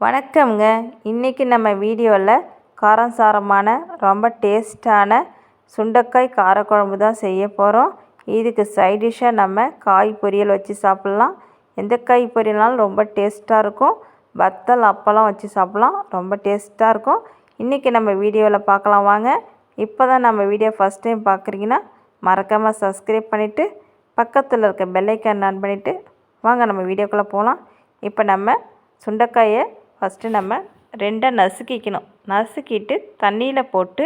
வணக்கம்ங்க. இன்றைக்கி நம்ம வீடியோவில் காரம் சாரமான ரொம்ப டேஸ்டான சுண்டைக்காய் காரக்குழம்பு தான் செய்ய போகிறோம் இதுக்கு சைட் டிஷ்ஷாக நம்ம காய் பொரியல் வச்சு சாப்பிட்லாம். எந்த காய் பொரியல்னாலும் ரொம்ப டேஸ்ட்டாக இருக்கும். வத்தல் அப்பளம் வச்சு சாப்பிட்லாம். ரொம்ப டேஸ்ட்டாக இருக்கும். இன்றைக்கி நம்ம வீடியோவில் பார்க்கலாம் வாங்க. இப்போ தான் நம்ம வீடியோ ஃபஸ்ட் டைம் பார்க்குறீங்கன்னா மறக்காமல் சப்ஸ்கிரைப் பண்ணிவிட்டு பக்கத்தில் இருக்க பெல்லைக்கான் ஆன் பண்ணிவிட்டு வாங்க நம்ம வீடியோக்குள்ளே போகலாம் இப்போ நம்ம சுண்டைக்காயை ஃபஸ்ட்டு நம்ம ரெண்டாக நசுக்கிக்கணும். நசுக்கிட்டு தண்ணியில் போட்டு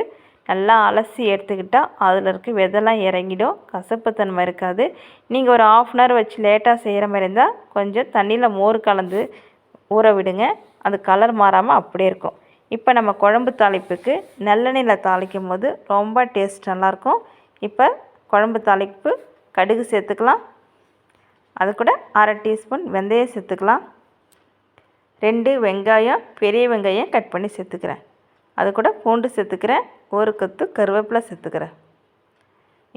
நல்லா அலசி எடுத்துக்கிட்டால் அதில் இருக்க விதெல்லாம் இறங்கிடும். கசப்புத்தன்மை இருக்காது. நீங்கள் ஒரு ஆஃப் அன் ஹவர் வச்சு லேட்டாக செய்கிற மாதிரி இருந்தால் கொஞ்சம் தண்ணியில் மோர் கலந்து ஊற விடுங்க. அது கலர் மாறாமல் அப்படியே இருக்கும். இப்போ நம்ம குழம்பு தாளிப்புக்கு நல்லெண்ணெயில் தாளிக்கும் போது ரொம்ப டேஸ்ட் நல்லாயிருக்கும். இப்போ குழம்பு தாளிப்பு கடுகு சேர்த்துக்கலாம். அது கூட அரை டீஸ்பூன் வெந்தயம் சேர்த்துக்கலாம். ரெண்டு வெங்காயம் பெரிய வெங்காயம் கட் பண்ணி சேர்த்துக்கிறேன். அது கூட பூண்டு சேர்த்துக்கிறேன் ஒரு கொத்து கருவேப்பிலை சேர்த்துக்கிறேன்.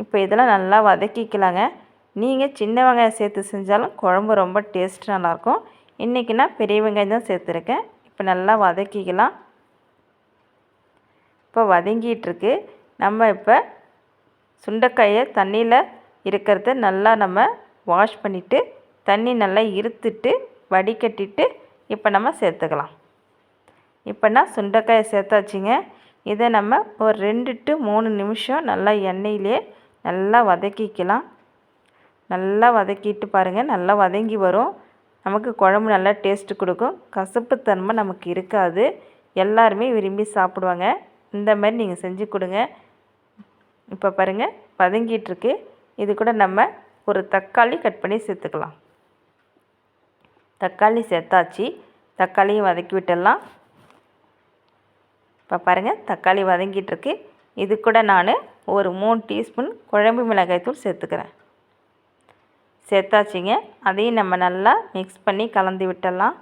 இப்போ இதெல்லாம் நல்லா வதக்கிக்கலாங்க. நீங்கள் சின்ன வெங்காயம் சேர்த்து செஞ்சாலும் குழம்பு ரொம்ப டேஸ்ட் நல்லாயிருக்கும். இன்றைக்கி நான் பெரிய வெங்காயம் தான் சேர்த்துருக்கேன். இப்போ நல்லா வதக்கிக்கலாம். இப்போ வதங்கிட்டுருக்கு. நம்ம இப்போ சுண்டைக்காயை தண்ணியில் இருக்கிறத நல்லா நம்ம வாஷ் பண்ணிவிட்டு தண்ணி நல்லா இருத்துட்டு வடிகட்டிட்டு இப்போ நம்ம சேர்த்துக்கலாம். இப்போ நான் சுண்டைக்காயை சேர்த்தாச்சுங்க. இதை நம்ம ஒரு ரெண்டு டு மூணு நிமிஷம் நல்லா எண்ணெயிலே நல்லா வதக்கிக்கலாம். நல்லா வதக்கிட்டு பாருங்கள் நல்லா வதங்கி வரும். நமக்கு குழம்பு நல்லா டேஸ்ட்டு கொடுக்கும். கசப்புத்தன்மை நமக்கு இருக்காது. எல்லாருமே விரும்பி சாப்பிடுவாங்க. இந்த மாதிரி நீங்கள் செஞ்சு கொடுங்க. இப்போ பாருங்கள் வதங்கிட்டுருக்கு இது கூட நம்ம ஒரு தக்காளி கட் பண்ணி சேர்த்துக்கலாம். தக்காளி சேர்த்தாச்சு. தக்காளியும் வதக்கி விட்டுடலாம் இப்போ பாருங்கள் தக்காளி வதங்கிட்டுருக்கு. இது கூட நான் ஒரு மூணு டீஸ்பூன் குழம்பு மிளகாய்த்தூள் சேர்த்துக்கிறேன். சேர்த்தாச்சிங்க. அதையும் நம்ம நல்லா மிக்ஸ் பண்ணி கலந்து விட்டுடலாம்.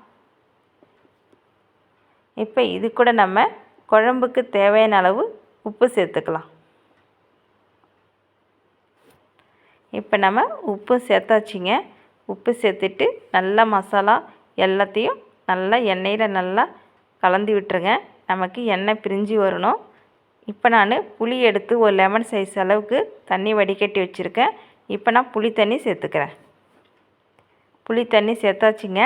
இப்போ இது கூட நம்ம குழம்புக்கு தேவையான அளவு உப்பு சேர்த்துக்கலாம். இப்போ நம்ம உப்பு சேர்த்தாச்சிங்க. உப்பு சேர்த்துட்டு நல்லா மசாலா எல்லாத்தையும் நல்லா எண்ணெயில் நல்லா கலந்து விட்டுருங்க. நமக்கு எண்ணெய் பிரிஞ்சு வரணும். இப்போ நான் புளி எடுத்து ஒரு லெமன் சைஸ் அளவுக்கு தண்ணி வடிகட்டி வச்சுருக்கேன். இப்போ நான் புளி தண்ணி சேர்த்துக்கிறேன். புளி தண்ணி சேர்த்தாச்சிங்க.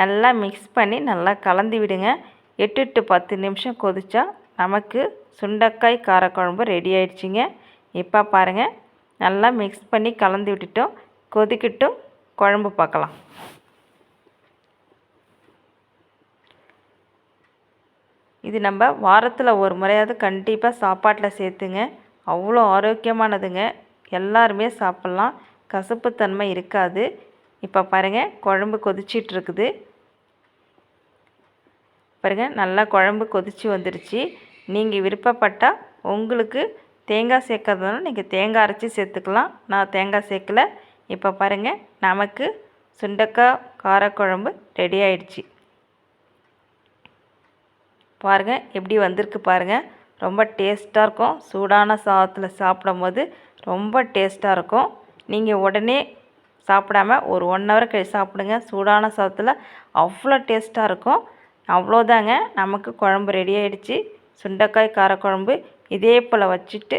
நல்லா மிக்ஸ் பண்ணி நல்லா கலந்து விடுங்க. எட்டு டு பத்து நிமிஷம் கொதிச்சா நமக்கு சுண்டக்காய் காரக்குழம்பு ரெடி ஆயிடுச்சுங்க. இப்போ பாருங்கள் நல்லா மிக்ஸ் பண்ணி கலந்து விட்டுட்டோம். கொதிக்கட்டும். குழம்பு பார்க்கலாம். இது நம்ம வாரத்தில் ஒரு முறையாவது கண்டிப்பாக சாப்பாட்டில் சேர்த்துங்க. அவ்வளோ ஆரோக்கியமானதுங்க. எல்லாருமே சாப்பிட்லாம். கசப்புத்தன்மை இருக்காது. இப்போ பாருங்கள் குழம்பு கொதிச்சிட்ருக்குது. பாருங்கள் நல்லா குழம்பு கொதித்து வந்துருச்சு. நீங்கள் விருப்பப்பட்டால் உங்களுக்கு தேங்காய் சேர்க்கறதுனால நீங்கள் தேங்காய் அரைச்சி சேர்த்துக்கலாம். நான் தேங்காய் சேர்க்கல. இப்போ பாருங்கள் நமக்கு சுண்டக்காய் காரக்குழம்பு ரெடி ஆயிடுச்சு. பாருங்கள் எப்படி வந்திருக்கு பாருங்கள் ரொம்ப டேஸ்ட்டாக இருக்கும். சூடான சாதத்தில் சாப்பிடும் போது ரொம்ப டேஸ்ட்டாக இருக்கும். நீங்கள் உடனே சாப்பிடாம ஒரு ஒன் ஹவர் கழிச்சு சாப்பிடுங்க. சூடான சாதத்தில் அவ்வளோ டேஸ்ட்டாக இருக்கும். அவ்வளோதாங்க நமக்கு குழம்பு ரெடி ஆகிடுச்சு சுண்டைக்காய் காரக்குழம்பு இதே போல் வச்சுட்டு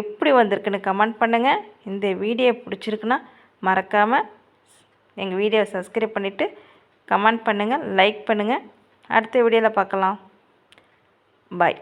எப்படி வந்திருக்குன்னு கமெண்ட் பண்ணுங்கள் இந்த வீடியோ பிடிச்சிருக்குன்னா மறக்காமல் எங்கள் வீடியோவை சப்ஸ்கிரைப் பண்ணிவிட்டு கமெண்ட் பண்ணுங்கள் லைக் பண்ணுங்கள் அடுத்த வீடியோவில் பார்க்கலாம். பாய்